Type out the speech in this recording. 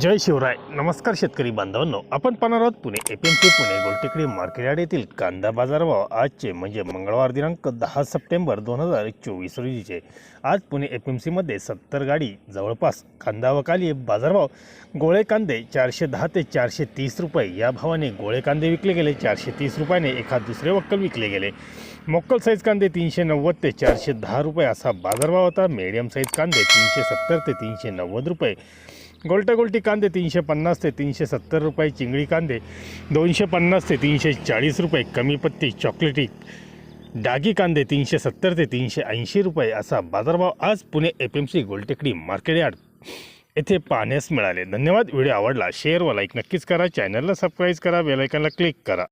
जय शिवराय. नमस्कार शेतकरी बांधवांनो. आपण पाहणार आहोत Pune F M C Pune Gultekdi market yard येथील कांदा बाजारभाव आजचे म्हणजे मंगळवार दिनांक दहा सप्टेंबर दोन हजार चोवीस रोजीचे. आज पुणे एफ एम सीमध्ये सत्तर गाडी जवळपास कांदा व काली बाजारभाव गोळे कांदे चारशे दहा ते चारशे तीस रुपये. या भावाने गोळे कांदे विकले गेले चारशे तीस रुपयाने एखाद दुसरे वक्कल विकले गेले. मोक्कल साईज कांदे तीनशे नव्वद ते चारशे दहा रुपये असा बाजारभाव होता. मीडियम साईज कांदे तीनशे सत्तर ते तीनशे नव्वद रुपये. गोलटा गोलटी कांदे तीनशे पन्नास ते तीनशे सत्तर रुपये चिंगडी कांदे दोनशे पन्नास ते तीनशे चाळीस रुपये कमी पत्ती चॉकलेटी डागी कांदे तीनशे सत्तर ते तीनशे ऐंशी रुपये असा बाजारभाव आज Pune F M C Gultekdi market yard येथे पाहण्यास मिळाले. धन्यवाद. व्हिडिओ आवडला शेअर व लाईक नक्कीच करा. चॅनलला सबस्क्राईब करा बेलायकनला क्लिक करा.